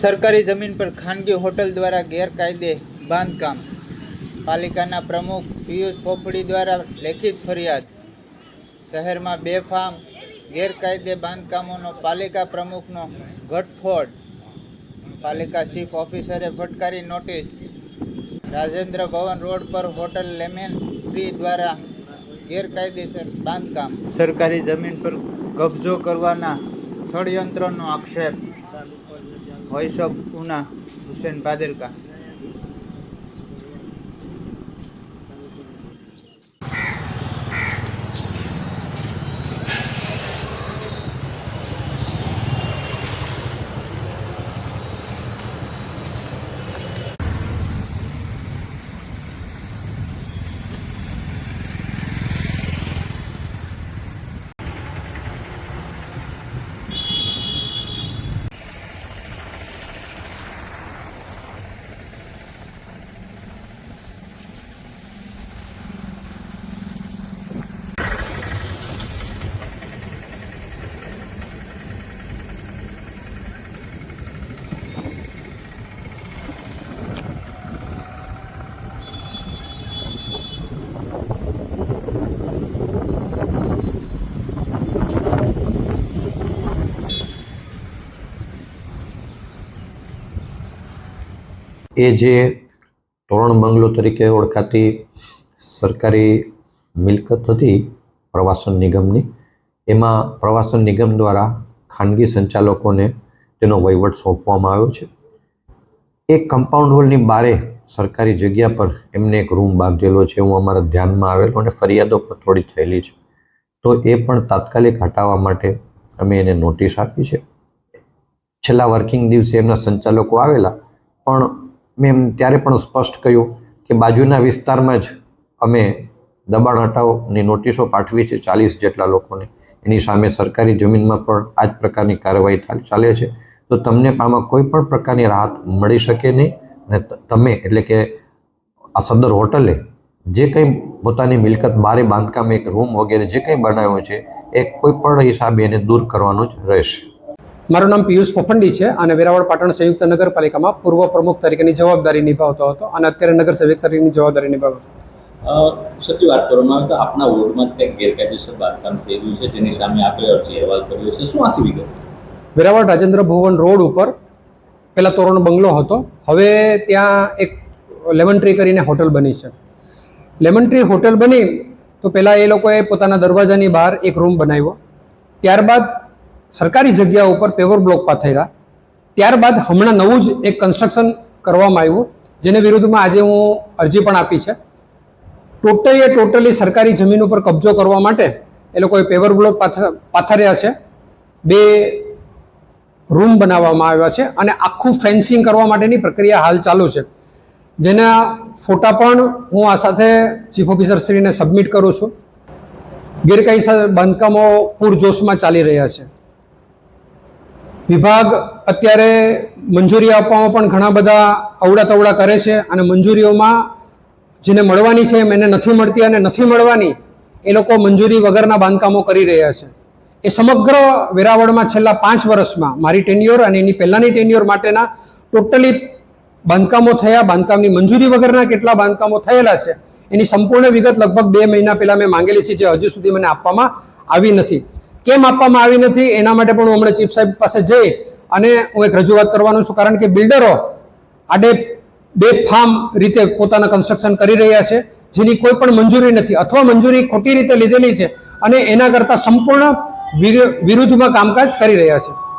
સરકારી જમીન પર ખાનગી હોટલ દ્વારા ગેરકાયદે બાંધકામ. પાલિકાના પ્રમુખ પિયુષ પોપડી દ્વારા લેખિત ફરિયાદ. શહેરમાં બેફામ ગેરકાયદે બાંધકામોનો પાલિકા પ્રમુખનો ઘટફોડ. પાલિકા ચીફ ઓફિસરે ફટકારી નોટિસ. રાજેન્દ્ર ભવન રોડ પર હોટલ લેમેન ફ્રી દ્વારા ગેરકાયદેસર બાંધકામ. સરકારી જમીન પર કબજો કરવાના ષડયંત્રનો આક્ષેપ. ভয়েস অফ উনা হুসেন বাদেরকা। એ જે તોરણ બંગલો તરીકે ઓળખાતી સરકારી મિલકત હતી પ્રવાસન નિગમની, એમાં પ્રવાસન નિગમ દ્વારા ખાનગી સંચાલકોને તેનો વહીવટ સોંપવામાં આવ્યો છે. એ કમ્પાઉન્ડ હોલની બારે સરકારી જગ્યા પર એમને એક રૂમ બાંધેલો છે, હું અમારા ધ્યાનમાં આવેલો અને ફરિયાદો પણ થોડી થયેલી છે. તો એ પણ તાત્કાલિક હટાવવા માટે અમે એને નોટિસ આપી છે. છેલ્લા વર્કિંગ દિવસે એમના સંચાલકો આવેલા, પણ મેં એમ ત્યારે પણ સ્પષ્ટ કહ્યું કે બાજુના વિસ્તારમાં જ અમે દબાણ હટાવની નોટિસો પાઠવી છે ચાલીસ જેટલા લોકોને. એની સામે સરકારી જમીનમાં પણ આ જ પ્રકારની કાર્યવાહી ચાલે છે. તો તમને આમાં કોઈ પણ પ્રકારની રાહત મળી શકે નહીં અને તમે એટલે કે આ સદર હોટલે જે કંઈ પોતાની મિલકત બારે બાંધકામ એક રૂમ વગેરે જે કંઈ બનાવ્યો છે, એ કોઈ પણ હિસાબે એને દૂર કરવાનું જ રહેશે. મારું નામ પિયુષ પોફંડી છે અને વેરાવળ પાટણ સંયુક્ત નગરપાલિકામાં પૂર્વ પ્રમુખ તરીકેની જવાબદારી નિભાવતો હતો અને અત્યારે નગર સેવક તરીકેની જવાબદારી નિભાવું છું. સત્ય વાત કરવામાં આવે તો આપના વોર્ડમાં કંઈક ગેરકાયદેસર બાંધકામ થઈ રહ્યું છે જેની સામે આપે અરજી અહેવાલ કર્યો છે. શું આખી વિગત? વેરાવળ રાજેન્દ્ર ભુવન રોડ ઉપર પહેલાં તોરણ બંગલો હતો. હવે ત્યાં એક લેમન ટ્રી કરીને હોટલ બની છે. લેમન ટ્રી હોટલ બની તો પહેલાં એ લોકોએ પોતાના દરવાજાની બહાર એક રૂમ બનાવ્યો. ત્યારબાદ સરકારી જગ્યા ઉપર પેવર બ્લોક પાથર્યા. ત્યારબાદ હમણાં નવું જ એક કન્સ્ટ્રક્શન કરવામાં આવ્યું, જેને વિરુદ્ધમાં આજે હું અરજી પણ આપી છે. ટોટલી ટોટલી સરકારી જમીન ઉપર કબજો કરવા માટે એ લોકોએ પેવર બ્લોક પાથર્યા છે. બે રૂમ બનાવવામાં આવ્યા છે અને આખું ફેન્સિંગ કરવા માટેની પ્રક્રિયા હાલ ચાલુ છે. જેના ફોટા પણ હું આ સાથે ચીફ ઓફિસરશ્રીને સબમિટ કરું છું. ગેરકાયદેસર બાંધકામો પૂરજોશમાં ચાલી રહ્યા છે. વિભાગ અત્યારે મંજૂરી આપવામાં પણ ઘણા બધા અવડા તવડા કરે છે અને મંજૂરીઓમાં જેને મળવાની છે એમ એને નથી મળતી અને નથી મળવાની એ લોકો મંજૂરી વગરના બાંધકામો કરી રહ્યા છે. એ સમગ્ર વેરાવળમાં છેલ્લા પાંચ વર્ષમાં મારી ટેન્યોર અને એની પહેલાંની ટેન્યોર માટેના ટોટલી બાંધકામો થયા, બાંધકામની મંજૂરી વગરના કેટલા બાંધકામો થયેલા છે, એની સંપૂર્ણ વિગત લગભગ બે મહિના પહેલાં મેં માંગેલી છે, જે હજુ સુધી મને આપવામાં આવી નથી. કેમ આપવામાં આવી નથી એના માટે પણ હું હમણાં ચીફ સાહેબ પાસે જઈ અને હું એક રજૂઆત કરવાનું છું. કારણ કે બિલ્ડરો આડે બે ફાર્મ રીતે પોતાના કન્સ્ટ્રક્શન કરી રહ્યા છે, જેની કોઈ પણ મંજૂરી નથી અથવા મંજૂરી ખોટી રીતે લીધેલી છે અને એના કરતાં સંપૂર્ણ વિરુ- વિરુદ્ધમાં કામકાજ કરી રહ્યા છે.